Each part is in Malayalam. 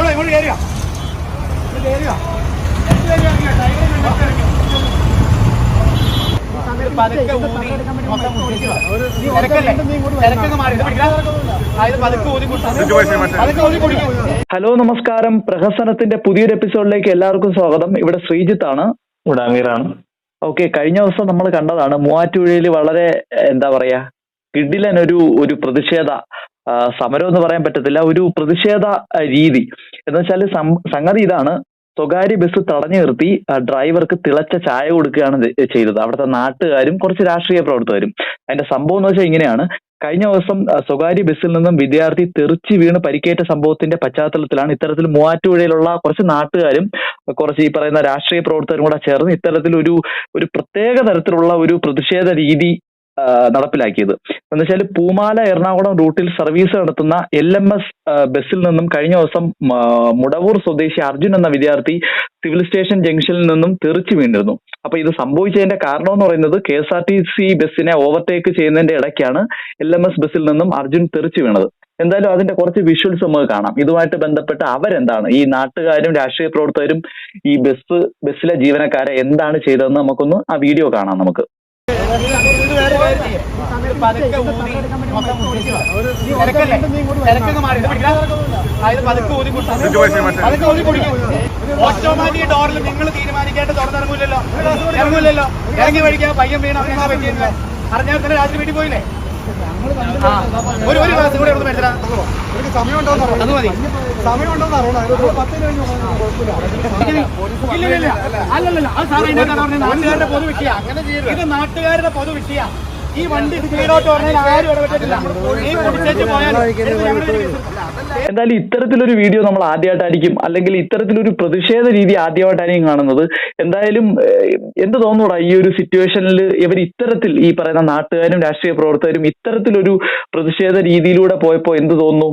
ഇങ്ങോട്ട് ഇങ്ങോട്ട് കയറിയോ ഇങ്ങോട്ട് കയറിയോ എന്ത് കയറിയോ ഇങ്ങ് ഡ്രൈവറെ കണ്ടിട്ട് ഇറങ്ങി. ഇത് പതുക്കെ ഊതി മൊത്തം മുട്ടിക്കുക. തിരക്കല്ലേ? തിരക്കൊക്കെ മാറി. ഇത് പിടിക്കടാ. ആ, ഇത് പതുക്കെ ഊതി പതുക്കെ ഊതി കുടിക്കും. ഹലോ നമസ്കാരം. പ്രഹസനത്തിന്റെ പുതിയൊരു എപ്പിസോഡിലേക്ക് എല്ലാവർക്കും സ്വാഗതം. ഇവിടെ ശ്രീജിത്ത് ആണ്. ഉടാമീറാണ് ഓക്കെ കഴിഞ്ഞ ദിവസം നമ്മൾ കണ്ടതാണ് മൂവാറ്റുപുഴയിൽ വളരെ എന്താ പറയാ കിഡിലൻ ഒരു ഒരു പ്രതിഷേധ സമരം എന്ന് പറയാൻ പറ്റത്തില്ല. ഒരു പ്രതിഷേധ രീതി. എന്ന് വെച്ചാൽ സംഗതി ഇതാണ്. സ്വകാര്യ ബസ് തടഞ്ഞു നിർത്തി ഡ്രൈവർക്ക് തിളച്ച ചായ കൊടുക്കുകയാണ് ചെയ്തത്. അവിടുത്തെ നാട്ടുകാരും കുറച്ച് രാഷ്ട്രീയ പ്രവർത്തകരും. അതിന്റെ സംഭവം എന്ന് വെച്ചാൽ ഇങ്ങനെയാണ്. കഴിഞ്ഞ ദിവസം സ്വകാര്യ ബസ്സിൽ നിന്നും വിദ്യാർത്ഥി തെറിച്ച് വീണ് പരിക്കേറ്റ സംഭവത്തിന്റെ പശ്ചാത്തലത്തിലാണ് ഇത്തരത്തിൽ മൂവാറ്റുപുഴയിലുള്ള കുറച്ച് നാട്ടുകാരും കുറച്ച് ഈ പറയുന്ന രാഷ്ട്രീയ പ്രവർത്തകരും കൂടെ ചേർന്ന് ഇത്തരത്തിൽ ഒരു ഒരു പ്രത്യേക തരത്തിലുള്ള ഒരു പ്രതിഷേധ രീതി നടപ്പിലാക്കിയത്. എന്ന് വെച്ചാൽ പൂമാല എറണാകുളം റൂട്ടിൽ സർവീസ് നടത്തുന്ന എൽ എം എസ് ബസ്സിൽ നിന്നും കഴിഞ്ഞ ദിവസം മുടവൂർ സ്വദേശി അർജുൻ എന്ന വിദ്യാർത്ഥി സിവിൽ സ്റ്റേഷൻ ജംഗ്ഷനിൽ നിന്നും തെറിച്ചു വീണിരുന്നു. അപ്പൊ ഇത് സംഭവിച്ചതിന്റെ കാരണം എന്ന് പറയുന്നത് K S R T C ബസ്സിനെ ഓവർടേക്ക് ചെയ്യുന്നതിന്റെ ഇടയ്ക്കാണ് എൽ എം എസ് ബസ്സിൽ നിന്നും അർജുൻ തെറിച്ചു വീണത്. എന്തായാലും അതിന്റെ കുറച്ച് വിഷ്വൽസ് നമുക്ക് കാണാം. ഇതുമായിട്ട് ബന്ധപ്പെട്ട് അവരെന്താണ്? ഈ നാട്ടുകാരും രാഷ്ട്രീയ പ്രവർത്തകരും ഈ ബസ് ബസ്സിലെ ജീവനക്കാരെ എന്താണ് ചെയ്തതെന്ന് നമുക്കൊന്ന് ആ വീഡിയോ കാണാം നമുക്ക്. ഓട്ടോമാറ്റിക് ഡോറിൽ നിങ്ങൾ തീരുമാനിക്കാണ്ട് തുറന്നിറങ്ങൂലല്ലോ ഇറങ്ങൂലല്ലോ. ഇറങ്ങി വഴിക്കാൻ പയ്യൻ വീണ അങ്ങനെ പറ്റിയിരുന്നത് അറിഞ്ഞാൽ തന്നെ രാത്രി വീട്ടിൽ പോയില്ലേ? ഒരു ഒരു ക്ലാസ് കൂടെ ഒന്ന് മേടിച്ചടാ അത് മതി. ഇല്ല, ഇല്ല. അല്ലല്ലല്ല. അത് സാറേ പൊതുവിട്ടിയാ അങ്ങനെ നാട്ടുകാരുടെ പൊതു വിഷയ. ഇത് നാട്ടുകാരുടെ പൊതു വിഷയ. ഈ വണ്ടി സ്പീഡോട്ട് പറഞ്ഞാൽ ആരും ഇടപെട്ടിട്ടില്ല. കുടിച്ചേച്ച് ഒരു എന്തായാലും ഇത്തരത്തിലൊരു വീഡിയോ നമ്മൾ ആദ്യമായിട്ടായിരിക്കും. അല്ലെങ്കിൽ ഇത്തരത്തിലൊരു പ്രതിഷേധ രീതി ആദ്യമായിട്ടായിരിക്കും കാണുന്നത്. എന്തായാലും എന്ത് തോന്നൂടാ ഈ ഒരു സിറ്റുവേഷനിൽ ഇവർ ഇത്തരത്തിൽ ഈ പറയുന്ന നാട്ടുകാരും രാഷ്ട്രീയ പ്രവർത്തകരും ഇത്തരത്തിലൊരു പ്രതിഷേധ രീതിയിലൂടെ പോയപ്പോ എന്ത് തോന്നുന്നു?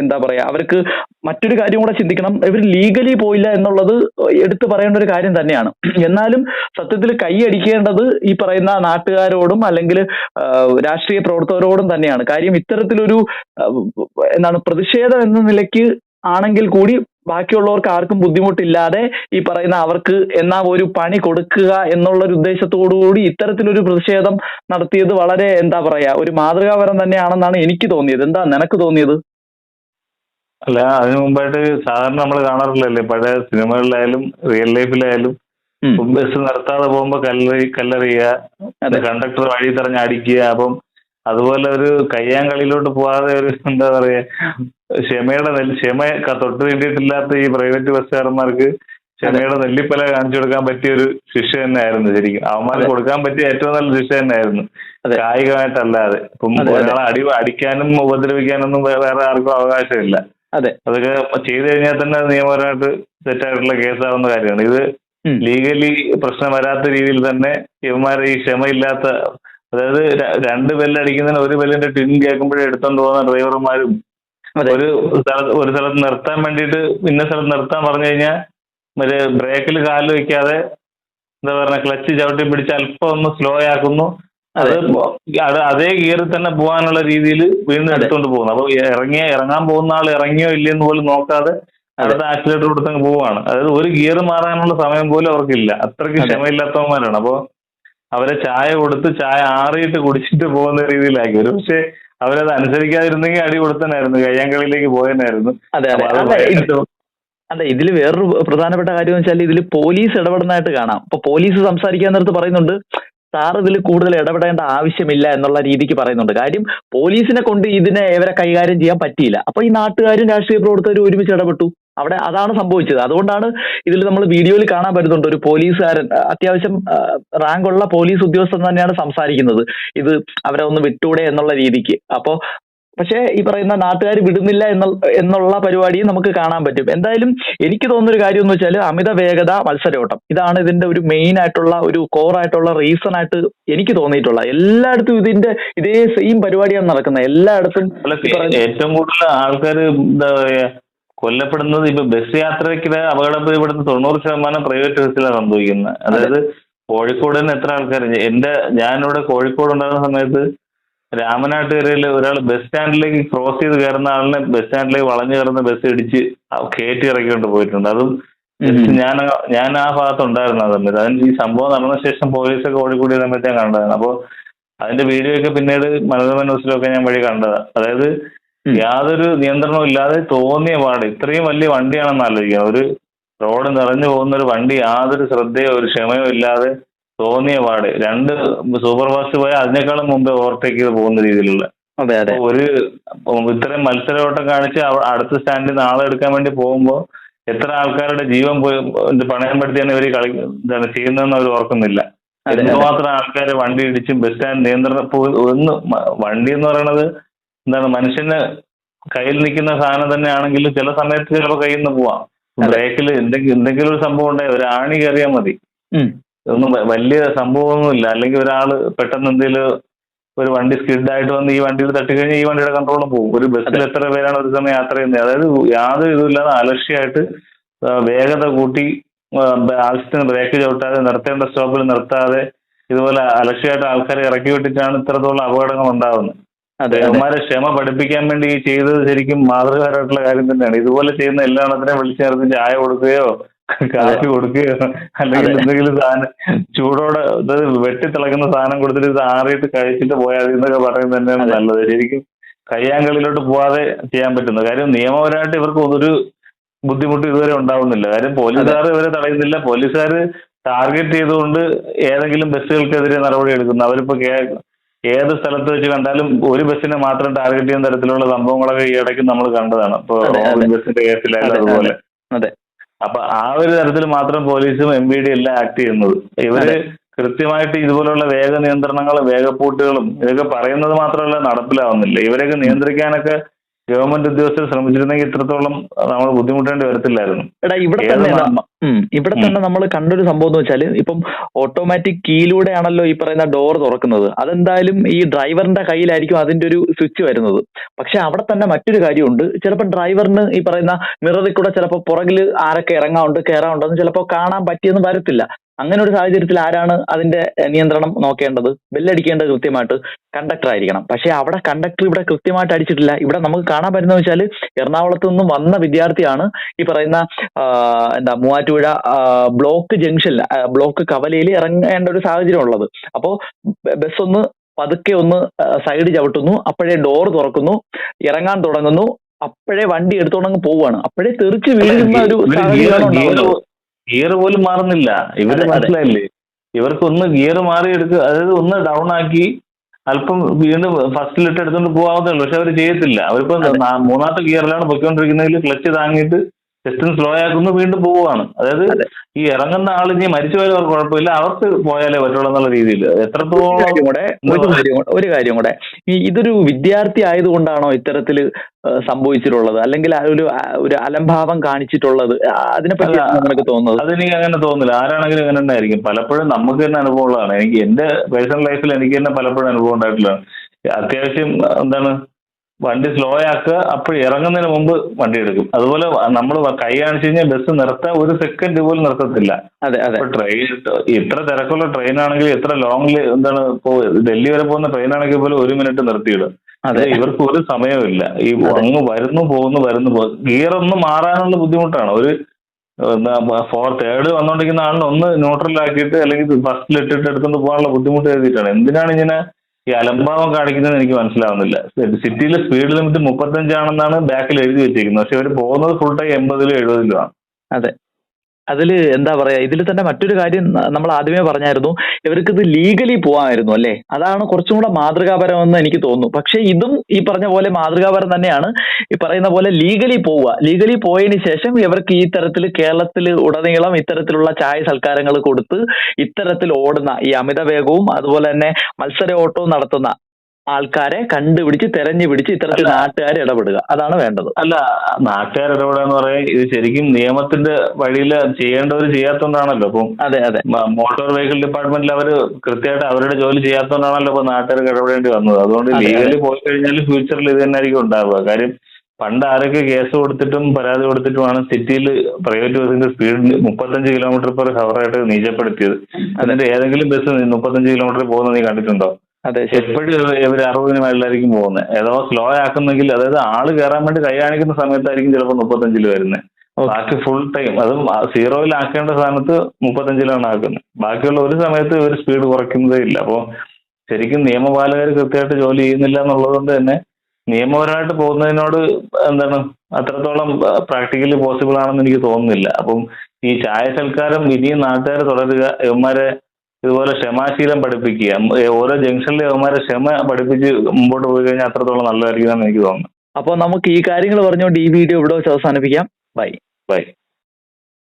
എന്താ പറയാ അവർക്ക് മറ്റൊരു കാര്യം കൂടെ ചിന്തിക്കണം. ഇവർ ലീഗലി പോയില്ല എന്നുള്ളത് എടുത്തു പറയേണ്ട ഒരു കാര്യം തന്നെയാണ്. എന്നാലും സത്യത്തിൽ കൈയടിക്കേണ്ടത് ഈ പറയുന്ന നാട്ടുകാരോടും അല്ലെങ്കിൽ രാഷ്ട്രീയ പ്രവർത്തകരോടും തന്നെയാണ്. കാര്യം ഇത്തരത്തിലൊരു എന്താണ് പ്രതിഷേധം എന്ന നിലയ്ക്ക് ആണെങ്കിൽ കൂടി ബാക്കിയുള്ളവർക്ക് ആർക്കും ബുദ്ധിമുട്ടില്ലാതെ ഈ പറയുന്ന അവർക്ക് എന്നാ ഒരു പണി കൊടുക്കുക എന്നുള്ള ഒരു ഉദ്ദേശത്തോടു കൂടി ഇത്തരത്തിലൊരു പ്രതിഷേധം നടത്തിയത് വളരെ എന്താ പറയാ ഒരു മാതൃകാപരം തന്നെയാണെന്നാണ് എനിക്ക് തോന്നിയത് എന്താ നിനക്ക് തോന്നിയത് അല്ല അതിനു മുമ്പായിട്ട് സാധാരണ നമ്മൾ കാണാറില്ലല്ലേ പഴയ സിനിമകളിലായാലും റിയൽ ലൈഫിലായാലും. ബസ് നിർത്താതെ പോകുമ്പോ കല്ലറി കല്ലെറിയുക അതെ. കണ്ടക്ടർ വഴി തെറഞ്ഞ് അടിക്കുക അപ്പം അതുപോലെ ഒരു കയ്യാങ്കളിയിലോട്ട് പോവാതെ ഒരു എന്താ പറയാ ക്ഷമയുടെ നെല്ല് ക്ഷമ തൊട്ട് വേണ്ടിയിട്ടില്ലാത്ത ഈ പ്രൈവറ്റ് ബസ്സുകാരന്മാർക്ക് ക്ഷമയുടെ നെല്ലിപ്പല കാണിച്ചു കൊടുക്കാൻ പറ്റിയ ഒരു ശിക്ഷ തന്നെയായിരുന്നു ശരിക്കും അവന്മാർക്ക്. കൊടുക്കാൻ പറ്റിയ ഏറ്റവും നല്ല ശിക്ഷ തന്നെയായിരുന്നു. കായികമായിട്ടല്ലാതെ ഇപ്പം. ഒരാളെ അടി അടിക്കാനും ഉപദ്രവിക്കാനൊന്നും വേറെ ആർക്കും അവകാശമില്ല അതെ അതൊക്കെ ചെയ്തു കഴിഞ്ഞാൽ തന്നെ നിയമപരമായിട്ട് തെറ്റായിട്ടുള്ള കേസാവുന്ന കാര്യമാണ് ഇത്. ലീഗലി പ്രശ്നം വരാത്ത രീതിയിൽ തന്നെ ഇവന്മാരെ ഈ ക്ഷമയില്ലാത്ത അതായത് രണ്ട് ബെല്ലടിക്കുന്നതിന് ഒരു ബെല്ലിന്റെ ടിൻ കേൾക്കുമ്പോഴേ എടുത്തോണ്ട് പോകുന്ന ഡ്രൈവർമാരും. ഒരു സ്ഥലത്ത് ഒരു സ്ഥലത്ത് നിർത്താൻ വേണ്ടിട്ട് ഇന്ന സ്ഥലത്ത് നിർത്താൻ പറഞ്ഞു കഴിഞ്ഞാൽ മറ്റേ ബ്രേക്കിൽ കാൽ വെക്കാതെ എന്താ പറയുക ക്ലച്ച് ചവിട്ടി പിടിച്ച് അല്പം ഒന്ന് സ്ലോ ആക്കുന്നു. അത് അത്. അതേ ഗിയറിൽ തന്നെ പോകാനുള്ള രീതിയിൽ വീണ്ടും എടുത്തുകൊണ്ട് പോകുന്നു. അപ്പൊ ഇറങ്ങിയ ഇറങ്ങാൻ പോകുന്ന ആൾ ഇറങ്ങിയോ ഇല്ലയെന്ന് പോലും നോക്കാതെ അടുത്ത ആക്സിലേറ്റർ കൊടുത്തങ്ങ് പോവാണ്. അതായത് ഒരു ഗിയർ മാറാനുള്ള സമയം പോലും അവർക്കില്ല. അത്രയ്ക്ക് അതെ. ക്ഷമയില്ലാത്തവന്മാരാണ്. അപ്പൊ അവരെ ചായ കൊടുത്ത് ചായ ആറിയിട്ട് കുടിച്ചിട്ട് പോകുന്ന രീതിയിലാക്കി. ഒരു പക്ഷേ അവരത് അനുസരിക്കാതിരുന്നെങ്കിൽ അടി കൊടുത്തനായിരുന്നു കയ്യാങ്കളിയിലേക്ക് പോയനായിരുന്നു അതെ അതെ. അത് ഇതിൽ വേറൊരു പ്രധാനപ്പെട്ട കാര്യം വെച്ചാൽ ഇതിൽ പോലീസ് ഇടപെടുന്നതായിട്ട് കാണാം. അപ്പൊ പോലീസ് സംസാരിക്കാൻ നേരത്ത് പറയുന്നുണ്ട് സാർ ഇതിൽ കൂടുതൽ ഇടപെടേണ്ട ആവശ്യമില്ല എന്നുള്ള രീതിക്ക് പറയുന്നുണ്ട്. കാര്യം പോലീസിനെ കൊണ്ട് ഇതിനെ ഇവരെ കൈകാര്യം ചെയ്യാൻ പറ്റിയില്ല. അപ്പൊ ഈ നാട്ടുകാരും രാഷ്ട്രീയ പ്രവർത്തകരും ഒരുമിച്ച് ഇടപെട്ടു. അവിടെ അതാണ് സംഭവിച്ചത്. അതുകൊണ്ടാണ് ഇതിൽ നമ്മൾ വീഡിയോയിൽ കാണാൻ പറ്റുന്നുണ്ട്. ഒരു പോലീസുകാരൻ അത്യാവശ്യം റാങ്ക് ഉള്ള പോലീസ് ഉദ്യോഗസ്ഥൻ തന്നെയാണ് സംസാരിക്കുന്നത്. ഇത് അവരെ ഒന്ന് വിട്ടൂടെ എന്നുള്ള രീതിക്ക്. അപ്പോ പക്ഷേ ഈ പറയുന്ന നാട്ടുകാർ വിടുന്നില്ല എന്നുള്ള എന്നുള്ള പരിപാടിയും നമുക്ക് കാണാൻ പറ്റും. എന്തായാലും എനിക്ക് തോന്നുന്ന ഒരു കാര്യം എന്ന് വെച്ചാൽ അമിത വേഗത മത്സരോട്ടം. ഇതാണ് ഇതിന്റെ ഒരു മെയിൻ ആയിട്ടുള്ള ഒരു കോർ ആയിട്ടുള്ള റീസൺ ആയിട്ട് എനിക്ക് തോന്നിയിട്ടുള്ള. എല്ലായിടത്തും ഇതിന്റെ ഇതേ സെയിം പരിപാടിയാണ് നടക്കുന്നത്. എല്ലായിടത്തും ഏറ്റവും കൂടുതൽ ആൾക്കാർ എന്താ പറയാ കൊല്ലപ്പെടുന്നത് ഇപ്പൊ ബസ് യാത്രയ്ക്ക് അപകടം ഇവിടുന്ന് തൊണ്ണൂറ് ശതമാനം പ്രൈവറ്റ് ബസ്സിലാണ് സംഭവിക്കുന്നത് അതായത് കോഴിക്കോട് തന്നെ എത്ര ആൾക്കാർ എന്റെ ഞാനിവിടെ കോഴിക്കോട് ഉണ്ടാകുന്ന സമയത്ത് രാമനാട്ടുകരയിൽ ഒരാൾ ബസ് സ്റ്റാൻഡിലേക്ക് ക്രോസ് ചെയ്ത് കയറുന്ന ആളിനെ ബസ് സ്റ്റാൻഡിലേക്ക് വളഞ്ഞു കയറുന്ന ബസ് ഇടിച്ച് കയറ്റി ഇറക്കിക്കൊണ്ട് പോയിട്ടുണ്ട്. അതും ഞാൻ ഞാൻ ആ ഭാഗത്ത് ഉണ്ടായിരുന്നു ആ സമയത്ത് അതിന് ഈ സംഭവം നടന്ന ശേഷം പോലീസൊക്കെ ഓടിക്കൂടിയ സമയത്ത് ഞാൻ കണ്ടതാണ്. അപ്പോൾ അതിന്റെ വീഡിയോ ഒക്കെ പിന്നീട് മനോരമ ന്യൂസിലൊക്കെ ഞാൻ വഴി കണ്ടതാണ് അതായത്. യാതൊരു നിയന്ത്രണവും ഇല്ലാതെ തോന്നിയ പാട്. ഇത്രയും വലിയ വണ്ടിയാണെന്ന് ആലോചിക്കുക. ഒരു റോഡ് നിറഞ്ഞു പോകുന്ന ഒരു വണ്ടി യാതൊരു ശ്രദ്ധയോ ഒരു ക്ഷമയോ ഇല്ലാതെ തോന്നിയ പാട്. രണ്ട് സൂപ്പർ ഫാസ്റ്റ് പോയാൽ അതിനേക്കാളും മുമ്പേ ഓവർടേക്ക് ചെയ്ത് പോകുന്ന രീതിയിലുള്ള. അതെ അതെ. ഒരു ഇത്രയും മത്സരയോട്ടം കാണിച്ച് അടുത്ത സ്റ്റാൻഡിൽ ആളെ എടുക്കാൻ വേണ്ടി പോകുമ്പോൾ എത്ര ആൾക്കാരുടെ ജീവൻ പോയി പണയം പെടുത്തിയാണ് ഇവർ കളി എന്താണ് ചെയ്യുന്നതെന്ന് അവർ ഓർക്കുന്നില്ല. എന്തുമാത്രം ആൾക്കാർ വണ്ടി ഇടിച്ചും ബസ് സ്റ്റാൻഡ് നിയന്ത്രണ ഒന്ന് വണ്ടി എന്ന് പറയുന്നത് എന്താണ് മനുഷ്യന് കയ്യിൽ നിൽക്കുന്ന സാധനം തന്നെ ചില സമയത്ത് ചിലപ്പോൾ കയ്യിൽ നിന്ന് പോവാം. ബ്രേക്കിൽ എന്തെങ്കിലും എന്തെങ്കിലും ഒരു സംഭവം ഉണ്ടായി ഒരു ആണി കയറിയാൽ മതി. ഒന്നും വലിയ സംഭവമൊന്നുമില്ല. അല്ലെങ്കിൽ ഒരാൾ പെട്ടെന്ന് എന്തെങ്കിലും ഒരു വണ്ടി സ്കിഡ് ആയിട്ട് വന്ന് ഈ വണ്ടിയിൽ തട്ടിക്കഴിഞ്ഞാൽ ഈ വണ്ടിയുടെ കൺട്രോളും പോകും ഒരു ബസ്സിൽ എത്ര പേരാണ് ഒരു സമയം യാത്ര ചെയ്യുന്നത്? അതായത് യാതൊരു ഇതുമില്ലാതെ അലക്ഷ്യമായിട്ട് വേഗത കൂട്ടി ആവശ്യത്തിന് ബ്രേക്ക് ചവിട്ടാതെ നിർത്തേണ്ട സ്റ്റോപ്പിൽ നിർത്താതെ ഇതുപോലെ അലക്ഷ്യമായിട്ട് ആൾക്കാരെ ഇറക്കി വിട്ടിട്ടാണ് ഇത്രത്തോളം അപകടങ്ങൾ ഉണ്ടാകുന്നത് അതെ അമ്മമാരെ അവന്മാരെ ക്ഷമ പഠിപ്പിക്കാൻ വേണ്ടി ചെയ്തത് ശരിക്കും മാതൃകാരായിട്ടുള്ള കാര്യം തന്നെയാണ്. ഇതുപോലെ ചെയ്യുന്ന എല്ലാ എണ്ണത്തിനെയും വിളിച്ചു ചേർത്ത് ചായ കൊടുക്കുകയോ കാപ്പി കൊടുക്കുകയോ അല്ലെങ്കിൽ. എന്തെങ്കിലും സാധനം ചൂടോടെ വെട്ടി തിളക്കുന്ന സാധനം കൊടുത്തിട്ട് ഇത് ആറിയിട്ട് കഴിച്ചിട്ട് പോയാൽ എന്നൊക്കെ പറയുന്നത് തന്നെയാണ്. നല്ലത്. ശരിക്കും കയ്യാങ്കളിലോട്ട് പോവാതെ ചെയ്യാൻ പറ്റുന്നത് കാര്യം. നിയമപരമായിട്ട് ഇവർക്ക് ഒരു ബുദ്ധിമുട്ട് ഇതുവരെ ഉണ്ടാവുന്നില്ല. കാര്യം പോലീസുകാർ ഇവരെ തടയുന്നില്ല. പോലീസുകാർ ടാർഗറ്റ് ചെയ്തുകൊണ്ട് ഏതെങ്കിലും ബസ്സുകൾക്കെതിരെ നടപടി എടുക്കുന്നു. അവരിപ്പോ കേ- ഏത് സ്ഥലത്ത് വെച്ച് കണ്ടാലും ഒരു ബസ്സിനെ മാത്രം ടാർഗറ്റ് ചെയ്യുന്ന തരത്തിലുള്ള സംഭവങ്ങളൊക്കെ ഈ ഇടയ്ക്ക് നമ്മൾ കണ്ടതാണ്. ഇപ്പൊ ബസ്സിന്റെ കേസിലായാലും അതുപോലെ. അതെ. അപ്പൊ ആ ഒരു തരത്തിൽ മാത്രം പോലീസും എം ബി ഡി എല്ലാം ആക്ട് ചെയ്യുന്നത്. ഇവർ കൃത്യമായിട്ട് ഇതുപോലുള്ള വേഗ നിയന്ത്രണങ്ങളും വേഗപ്പൂട്ടുകളും ഇതൊക്കെ പറയുന്നത് മാത്രമല്ല നടപ്പിലാവുന്നില്ല. ഇവരെയൊക്കെ നിയന്ത്രിക്കാനൊക്കെ ഗവൺമെന്റ് ഉദ്യോഗസ്ഥർ ശ്രമിച്ചിരുന്നെങ്കിൽ ഇത്രത്തോളം നമ്മൾ ബുദ്ധിമുട്ടേണ്ടി വരത്തില്ലായിരുന്നു. എടാ ഇവിടെ ഇവിടെ തന്നെ നമ്മൾ കണ്ടൊരു സംഭവം എന്ന് വെച്ചാൽ ഇപ്പം ഓട്ടോമാറ്റിക് കീയിലൂടെയാണല്ലോ ഈ പറയുന്ന ഡോർ തുറക്കുന്നത്. അതെന്തായാലും ഈ ഡ്രൈവറിന്റെ കയ്യിലായിരിക്കും അതിന്റെ ഒരു സ്വിച്ച് വരുന്നത്. പക്ഷെ അവിടെ തന്നെ മറ്റൊരു കാര്യമുണ്ട്. ചിലപ്പോൾ ഡ്രൈവറിന് ഈ പറയുന്ന മിററിൽ കൂടെ ചിലപ്പോൾ പുറകിൽ ആരൊക്കെ ഇറങ്ങാറുണ്ട് കയറാറുണ്ടെന്ന് ചിലപ്പോൾ കാണാൻ പറ്റിയെന്ന് വരത്തില്ല. അങ്ങനെ ഒരു സാഹചര്യത്തിൽ ആരാണ് അതിന്റെ നിയന്ത്രണം നോക്കേണ്ടത്? ബെല്ലടിക്കേണ്ടത് കൃത്യമായിട്ട് കണ്ടക്ടർ ആയിരിക്കണം. പക്ഷെ അവിടെ കണ്ടക്ടർ ഇവിടെ കൃത്യമായിട്ട് അടിച്ചിട്ടില്ല. ഇവിടെ നമുക്ക് കാണാൻ പറ്റുന്ന വെച്ചാൽ എറണാകുളത്ത് നിന്നും വന്ന വിദ്യാർത്ഥിയാണ് ഈ പറയുന്ന എന്താ മൂവാറ്റുപുഴ ആ, ബ്ലോക്ക് ജംഗ്ഷൻ ബ്ലോക്ക് കവലയിൽ ഇറങ്ങേണ്ട ഒരു സാഹചര്യം ഉള്ളത്. അപ്പോ ബസ് ഒന്ന് പതുക്കെ ഒന്ന് സൈഡ് ചവിട്ടുന്നു. അപ്പോഴേ ഡോർ തുറക്കുന്നു. ഇറങ്ങാൻ തുടങ്ങുന്നു. അപ്പോഴേ വണ്ടി എടുത്തോണ്ടങ്ങ് പോവുകയാണ്. അപ്പോഴേ തെറിച്ച് വീഴുന്ന ഒരു ഗിയർ പോലും മാറുന്നില്ല. ഇവർ. മനസ്സിലായില്ലേ? ഇവർക്ക് ഒന്ന് ഗിയർ മാറി എടുക്കുക അതായത് ഒന്ന് ഡൗൺ ആക്കി അല്പം വീണ്ടും ഫസ്റ്റിലിട്ട് എടുത്തുകൊണ്ട് പോകാവുന്നേ ഉള്ളൂ. പക്ഷെ അവർ ചെയ്യത്തില്ല. അവരിപ്പോ. മൂന്നാമത്തെ ഗിയറിലാണ് പൊയ്ക്കൊണ്ടിരിക്കുന്നതിൽ ക്ലച്ച് താങ്ങിയിട്ട് ജസ്റ്റ് ലോ ആക്കുന്നു വീണ്ടും പോവുകയാണ്. അതായത് ഈ ഇറങ്ങുന്ന ആൾ ഇനി മരിച്ചു പോയാലും അവർക്ക് കുഴപ്പമില്ല. അവർക്ക് പോയാലേ പറ്റുള്ളൂ എന്നുള്ള രീതിയിൽ. എത്രത്തോളം കൂടെ ഒരു കാര്യം കൂടെ- ഒരു കാര്യം കൂടെ. ഈ ഇതൊരു വിദ്യാർത്ഥി ആയതുകൊണ്ടാണോ ഇത്തരത്തിൽ സംഭവിച്ചിട്ടുള്ളത്? അല്ലെങ്കിൽ ഒരു ഒരു അലംഭാവം കാണിച്ചിട്ടുള്ളത്? അതിനെപ്പറ്റി നിനക്ക് തോന്നുന്നത്? അതെനിക്ക് അങ്ങനെ തോന്നുന്നില്ല. ആരാണെങ്കിലും അങ്ങനെ ഉണ്ടായിരിക്കും പലപ്പോഴും നമുക്ക് തന്നെ അനുഭവമുള്ളതാണ്. എനിക്ക് എന്റെ പേഴ്സണൽ ലൈഫിൽ എനിക്ക് തന്നെ പലപ്പോഴും അനുഭവം ഉണ്ടായിട്ടുള്ളതാണ്. അത്യാവശ്യം എന്താണ് വണ്ടി സ്ലോ ആക്കുക അപ്പോൾ ഇറങ്ങുന്നതിന് മുമ്പ് വണ്ടി എടുക്കും. അതുപോലെ നമ്മൾ കൈ കാണിച്ചു കഴിഞ്ഞാൽ ബസ് നിർത്താൻ ഒരു സെക്കൻഡ് പോലും നിർത്തത്തില്ല. അതെ അതെ. ട്രെയിൻ ഇത്ര തിരക്കുള്ള ട്രെയിൻ ആണെങ്കിൽ എത്ര ലോങ്ങിൽ എന്താണ് ഡൽഹി വരെ പോകുന്ന ട്രെയിൻ ആണെങ്കിൽ പോലും ഒരു മിനിറ്റ് നിർത്തിയിടും. അതെ. ഇവർക്ക് ഒരു സമയമില്ല ഈ അങ്ങ് വരുന്നു പോകുന്നു വരുന്നു പോകുന്നു. ഗിയർ ഒന്ന് മാറാനുള്ള ബുദ്ധിമുട്ടാണ്. ഒരു ഫോർ തേർഡ് വന്നോണ്ടിരിക്കുന്ന ആളിനെ ഒന്ന് ന്യൂട്രലാക്കിയിട്ട് അല്ലെങ്കിൽ ഫസ്റ്റിൽ ഇട്ടിട്ട് എടുത്തുകൊണ്ട് പോകാനുള്ള ബുദ്ധിമുട്ട് എഴുതിയിട്ടാണ്. എന്തിനാണ് ഇങ്ങനെ ഈ അലംഭാവം കാണിക്കുന്നത് എനിക്ക് മനസ്സിലാവുന്നില്ല. സിറ്റിയിലെ സ്പീഡ് ലിമിറ്റ് മുപ്പത്തഞ്ചാണെന്നാണ് ബാക്കിൽ എഴുതി വെച്ചിരിക്കുന്നത്. പക്ഷെ ഇവർ പോകുന്നത് ഫുൾ ടൈം എൺപതിലും എഴുപതിലും ആണ്. അതെ. അതിൽ എന്താ പറയാ ഇതിൽ തന്നെ മറ്റൊരു കാര്യം നമ്മൾ ആദ്യമേ പറഞ്ഞായിരുന്നു ഇവർക്ക് ഇത് ലീഗലി പോകാമായിരുന്നു അല്ലേ? അതാണ് കുറച്ചും കൂടെ മാതൃകാപരമെന്ന് എനിക്ക് തോന്നുന്നു. പക്ഷെ ഇതും ഈ പറഞ്ഞ പോലെ മാതൃകാപരം തന്നെയാണ്. ഈ പറയുന്ന പോലെ ലീഗലി പോവുക. ലീഗലി പോയതിന് ശേഷം ഇവർക്ക് ഈ തരത്തിൽ കേരളത്തിൽ ഉടനീളം ഇത്തരത്തിലുള്ള ചായ സൽക്കാരങ്ങൾ കൊടുത്ത് ഇത്തരത്തിൽ ഓടുന്ന ഈ അമിത വേഗവും അതുപോലെ തന്നെ മത്സര ഓട്ടവും നടത്തുന്ന ആൾക്കാരെ കണ്ടുപിടിച്ച് തെരഞ്ഞു പിടിച്ച് ഇത്തരത്തിൽ. നാട്ടുകാർ ഇടപെടുക. അതാണ് വേണ്ടത്. അല്ല നാട്ടുകാർ ഇടപെടുക എന്ന് പറയാൻ ഇത് ശരിക്കും നിയമത്തിന്റെ വഴിയിൽ ചെയ്യേണ്ടവർ ചെയ്യാത്തോണ്ടാണല്ലോ അപ്പം അതെ അതെ. മോട്ടോർ വെഹിക്കിൾ ഡിപ്പാർട്ട്മെന്റിൽ അവർ കൃത്യമായിട്ട് അവരുടെ ജോലി ചെയ്യാത്തതുകൊണ്ടാണല്ലോ ഇപ്പൊ നാട്ടുകാർക്ക് ഇടപെടേണ്ടി വന്നത്. അതുകൊണ്ട് ലീഗലി പോയി കഴിഞ്ഞാൽ ഫ്യൂച്ചറിൽ ഇത് തന്നെ ആയിരിക്കും ഉണ്ടാവുക. കാര്യം പണ്ട് ആരൊക്കെ കേസ് കൊടുത്തിട്ടും പരാതി കൊടുത്തിട്ടുമാണ് സിറ്റിയിൽ പ്രൈവറ്റ് ബസ്സിന്റെ സ്പീഡ് മുപ്പത്തഞ്ച് കിലോമീറ്റർ പെർ ഹവർ ആയിട്ട് നീചപ്പെടുത്തിയത് അതിന്റെ ഏതെങ്കിലും ബസ് മുപ്പത്തഞ്ച് കിലോമീറ്റർ പോകുന്നത് നീ കണ്ടിട്ടുണ്ടോ? അതെ എപ്പോഴും ഇവർ അറുപതിന് മേളിലായിരിക്കും പോകുന്നത് ഏതോ സ്ലോ ആക്കുന്നെങ്കിൽ അതായത് ആൾ കയറാൻ വേണ്ടി കൈ കാണിക്കുന്ന സമയത്തായിരിക്കും ചിലപ്പോൾ മുപ്പത്തഞ്ചിൽ വരുന്നത്. ബാക്കി ഫുൾ ടൈം അതും സീറോയിൽ ആക്കേണ്ട സ്ഥാനത്ത് മുപ്പത്തഞ്ചിലാണ് ആക്കുന്നത് ബാക്കിയുള്ള ഒരു സമയത്ത് ഇവർ സ്പീഡ് കുറയ്ക്കുന്നതേ ഇല്ല. അപ്പോൾ ശരിക്കും നിയമപാലകർ കൃത്യമായിട്ട് ജോലി ചെയ്യുന്നില്ല എന്നുള്ളത് കൊണ്ട് തന്നെ നിയമപരമായിട്ട് പോകുന്നതിനോട് എന്താണ് അത്രത്തോളം പ്രാക്ടിക്കലി പോസിബിൾ ആണെന്ന് എനിക്ക് തോന്നുന്നില്ല. അപ്പം ഈ ചായ സൽക്കാരം ഇനിയും നാട്ടുകാർ തുടരുക ഇവന്മാരെ ഇതുപോലെ ക്ഷമാശീലം പഠിപ്പിക്കുക. ഓരോ ജംഗ്ഷനിലെ അവന്മാരെ ക്ഷമ പഠിപ്പിച്ച് മുമ്പോട്ട് പോയി കഴിഞ്ഞാൽ അത്രത്തോളം നല്ലതായിരിക്കും എന്നാണ് എനിക്ക് തോന്നുന്നത്. അപ്പൊ നമുക്ക് ഈ കാര്യങ്ങൾ പറഞ്ഞുകൊണ്ട് ഈ വീഡിയോ ഇവിടെ വെച്ച് അവസാനിപ്പിക്കാം. ബൈ. ബൈ.